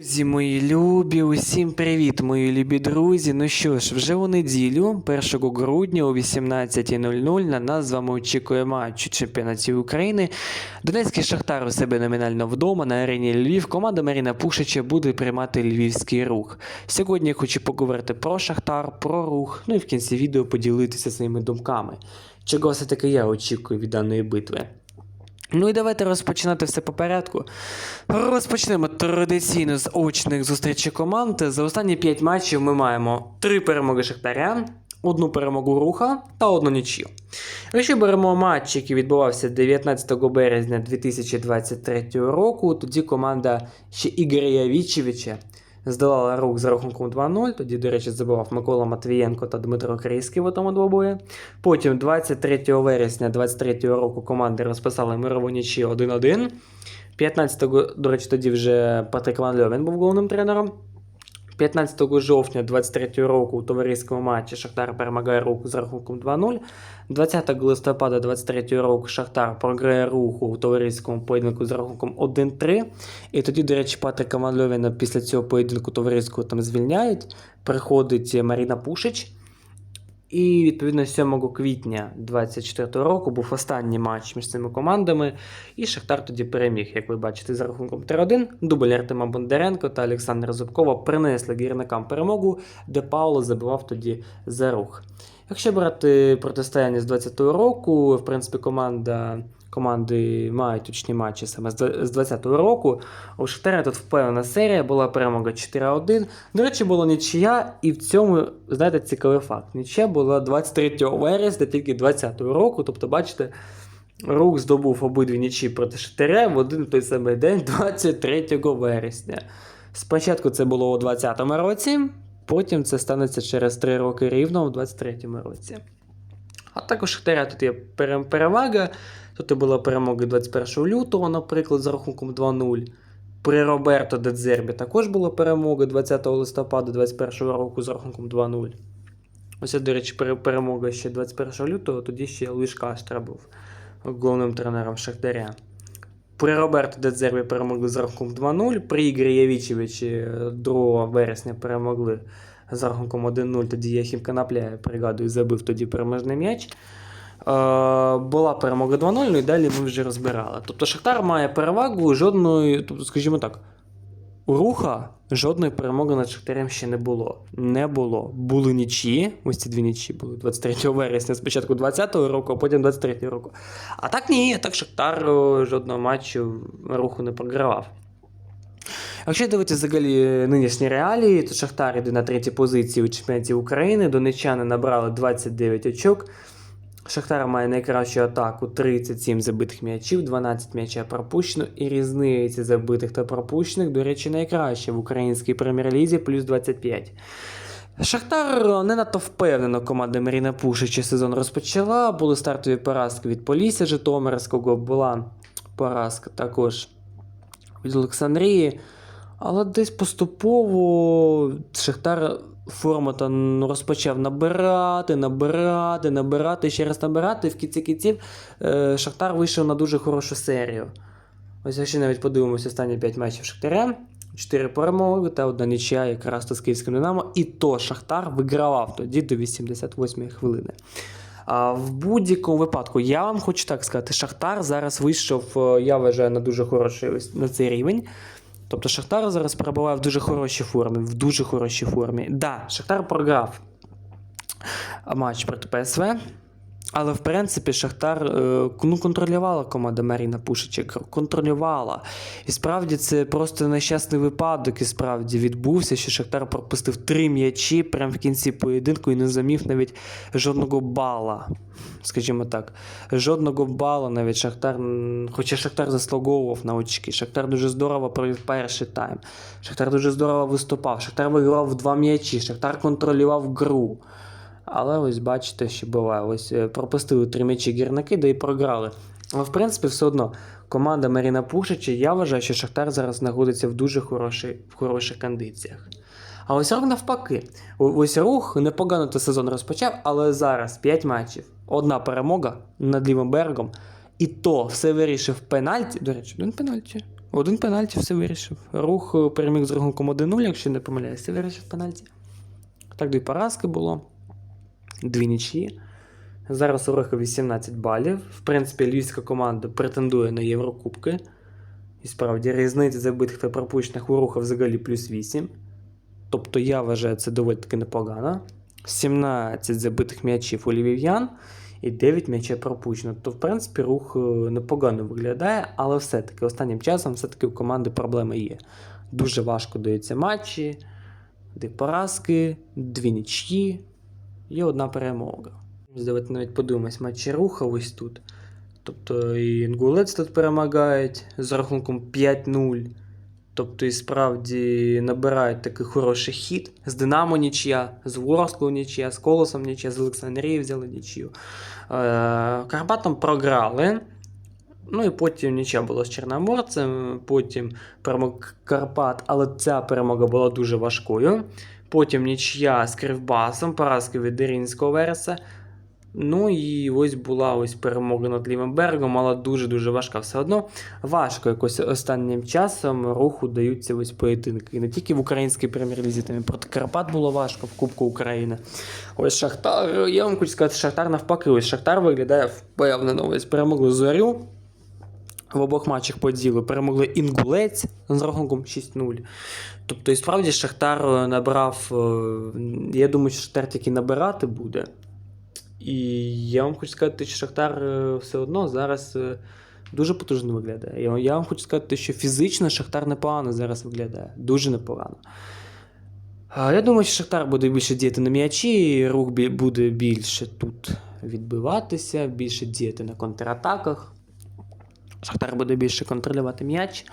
Друзі, мої любі, усім привіт, мої любі друзі. Ну що ж, вже у неділю, 1 грудня о 18.00 на нас з вами очікує матч у чемпіонаті України. Донецький Шахтар у себе номінально вдома на арені Львів. Команда Маріна Пушича буде приймати львівський рух. Сьогодні я хочу поговорити про Шахтар, про рух, ну і в кінці відео поділитися своїми думками. Чого все-таки я очікую від даної битви. Ну і давайте розпочинати все по порядку. Розпочнемо традиційно з очних зустрічей команд. За останні 5 матчів ми маємо 3 перемоги Шахтаря, одну перемогу Руха та одну нічию. Якщо беремо матч, який відбувався 19 березня 2023 року, тоді команда ще Ігоря Явічевича здолала рух за рахунком 2-0. Тоді, до речі, забивав Микола Матвієнко та Дмитро Крийський в тому двобої. Потім, 23 вересня 2023 року, команди розписали мирову нічі 1-1. 15-го, до речі, тоді вже Патрик Ван Льовен був головним тренером. 15 жовтня 23 року у товариському матчі Шахтар перемагає руку з рахунком 2-0. 20 листопада 23 року Шахтар програє руху у товариському поєдинку з рахунком 1-3. І тоді, до речі, Патрика Мальовіна після цього поєдинку товариського там звільняють. Приходить Маріна Пушич. І відповідно 7 квітня 24 року був останній матч між цими командами, і Шахтар тоді переміг, як ви бачите, за рахунком 3-1. Дубль Артема Бондаренко та Олександра Зубкова принесли гірникам перемогу, де Пауло забивав тоді за рух. Якщо брати протистояння з 20-го року, в принципі, команда. Команди мають точні матчі саме з дв- 20-го року. У Шахтаря тут впевнена серія, була перемога 4-1. До речі, була нічия, і в цьому, знаєте, цікавий факт. Нічия була 23 вересня, тільки 20-го року. Тобто, бачите, рух здобув обидві нічі проти Шахтаря в один той самий день, 23 вересня. Спочатку це було у 20-му році, потім це станеться через 3 роки рівно у 23-му році. А також Шахтаря тут є перевага. Тут була перемога 21 лютого, наприклад, за рахунком 2-0. При Роберто Дедзербі також була перемога 20 листопада 21 року з рахунком 2-0. Ось, до речі, перемога ще 21 лютого, тоді ще Луїш Каштра був головним тренером Шахтаря. При Роберто Дедзербі перемогли з рахунком 2-0. При Ігорі Явічевичі 2 вересня перемогли з рахунком 1-0. Тоді Яхім Канапля, пригадую, забив тоді переможний м'яч. Е, була перемога 2-0, ну і далі ми вже розбирали. Тобто Шахтар має перевагу жодної, тобто, скажімо так, у руха жодної перемоги над Шахтарем ще не було. Не було. Були нічі, ось ці дві нічі були 23 вересня, спочатку 20-го року, а потім 23-го року. А так ні, так Шахтар жодного матчу руху не програвав. Якщо дивитися взагалі нинішні реалії, то Шахтар йде на третій позиції у чемпіонаті України. Донеччани набрали 29 очок. Шахтар має найкращу атаку 37 забитих м'ячів, 12 м'яча пропущено, і різниця забитих та пропущених, до речі, найкраща в українській прем'єр-лізі плюс 25. Шахтар не надто впевнено команда Маріна Пушича сезон розпочала. Були стартові поразки від Полісся Житомирського, була поразка також від Олександрії. Але десь поступово Шахтар форму там розпочав набирати, набирати, набирати, ще раз набирати. І в кінці кінців е, Шахтар вийшов на дуже хорошу серію. Ось якщо навіть подивимося останні 5 матчів Шахтаря. 4 перемоги та одна нічия якраз то з київським Динамо. І то Шахтар вигравав тоді до 88 хвилини. А в будь-якому випадку, я вам хочу так сказати, Шахтар зараз вийшов, е, я вважаю, на дуже хороший на цей рівень. Тобто Шахтар зараз перебуває в дуже хорошій формі, в дуже хорошій формі. Да, Шахтар програв матч проти ПСВ, але в принципі Шахтар е, ну, контролювала команда Маріна Пушича, кр- контролювала. І справді це просто нещасний випадок, і справді відбувся, що Шахтар пропустив три м'ячі прямо в кінці поєдинку і не замів навіть жодного бала. Скажімо так, жодного бала навіть Шахтар, хоча Шахтар заслуговував на очки. Шахтар дуже здорово провів перший тайм. Шахтар дуже здорово виступав. Шахтар вигравав два м'ячі. Шахтар контролював гру. Але ось бачите, що буває. Ось е, пропустили три м'ячі гірники, да і програли. Але в принципі, все одно команда Маріна Пушича, я вважаю, що Шахтар зараз знаходиться в дуже хорошій, в хороших кондиціях. А ось рух навпаки. Ось рух непогано той сезон розпочав, але зараз 5 матчів, одна перемога над лівим берегом, і то все вирішив пенальті. До речі, один пенальті. Один пенальті все вирішив. Рух е, переміг з рахунком 1-0, якщо не помиляюся, вирішив пенальті. Так, дві поразки було. Дві нічі. Зараз у Руха 18 балів. В принципі, львівська команда претендує на Єврокубки. І справді різниця забитих та пропущених у Руха взагалі плюс 8. Тобто я вважаю це доволі таки непогано. 17 забитих м'ячів у львів'ян і 9 м'ячів пропущено. То, в принципі, рух е, непогано виглядає, але все-таки останнім часом все-таки у команди проблеми є. Дуже важко даються матчі, дві поразки, дві нічі і одна перемога. Давайте навіть подивимось матчі руха ось тут. Тобто і Інгулець тут перемагають з рахунком 5-0. Тобто, і справді набирають такий хороший хід. З Динамо нічия, з Ворсклу нічия, з Колосом нічия, з Олександрії взяли нічию. Е, Карпатам програли. Ну і потім нічия була з Чорноморцем, потім перемог Карпат, але ця перемога була дуже важкою. Потім нічия з Кривбасом, поразки від Дерінського Вереса. Ну і ось була ось перемога над Лівим берегом, але дуже-дуже важка. Все одно важко якось останнім часом руху даються ось поєдинки. І не тільки в українській прем'єр-лізі, там і проти Карпат було важко в Кубку України. Ось Шахтар, я вам хочу сказати, Шахтар навпаки, ось Шахтар виглядає впевнено. Ось перемогли Зорю. В обох матчах по ділу перемогли Інгулець з рахунком 6-0. Тобто, і справді Шахтар е, набрав. е, Я думаю, що Шахтар тільки набирати буде. І я вам хочу сказати, що Шахтар е, все одно зараз дуже потужно виглядає. Я вам хочу сказати, що фізично Шахтар непогано зараз виглядає. Дуже непогано. Я думаю, що Шахтар буде більше діяти на м'ячі, і рух буде більше тут відбиватися, більше діяти на контратаках. Шахтар буде більше контролювати м'яч,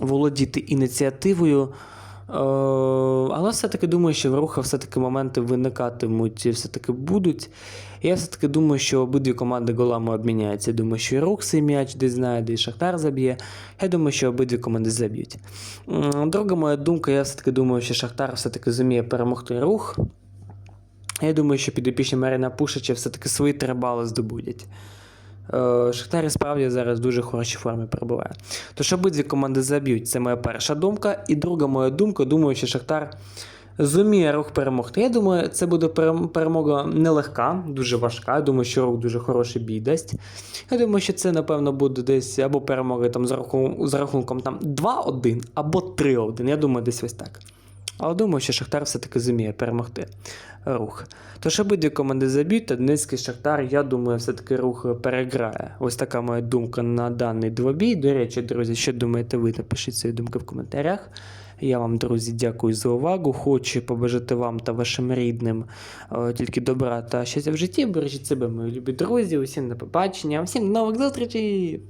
володіти ініціативою. Е, але все-таки думаю, що в руха все-таки моменти виникатимуть і все-таки будуть. Я все-таки думаю, що обидві команди голами обміняються. Я думаю, що і рух цей м'яч десь знайде, і Шахтар заб'є. Я думаю, що обидві команди заб'ють. Друга моя думка, я все-таки думаю, що Шахтар все-таки зуміє перемогти рух. Я думаю, що підопічні Марина Пушича все-таки свої три бали здобудять. Е, Шахтар справді зараз в дуже хорошій формі перебуває. Тож обидві команди заб'ють, це моя перша думка. І друга моя думка, думаю, що Шахтар зуміє рух перемогти. Я думаю, це буде перемога нелегка, дуже важка. Я думаю, що рух дуже хороший бій дасть. Я думаю, що це, напевно, буде десь або перемога там, з, рахунком, з рахунком там, 2-1, або 3-1. Я думаю, десь ось так. Але думаю, що Шахтар все-таки зуміє перемогти рух. Тож обидві команди заб'ють, та Донецький Шахтар, я думаю, все-таки рух переграє. Ось така моя думка на даний двобій. До речі, друзі, що думаєте ви? Напишіть свої думки в коментарях. Я вам, друзі, дякую за увагу. Хочу побажати вам та вашим рідним е, тільки добра та щастя в житті. Бережіть себе, мої любі друзі. Усім до побачення, всім до нових зустрічей!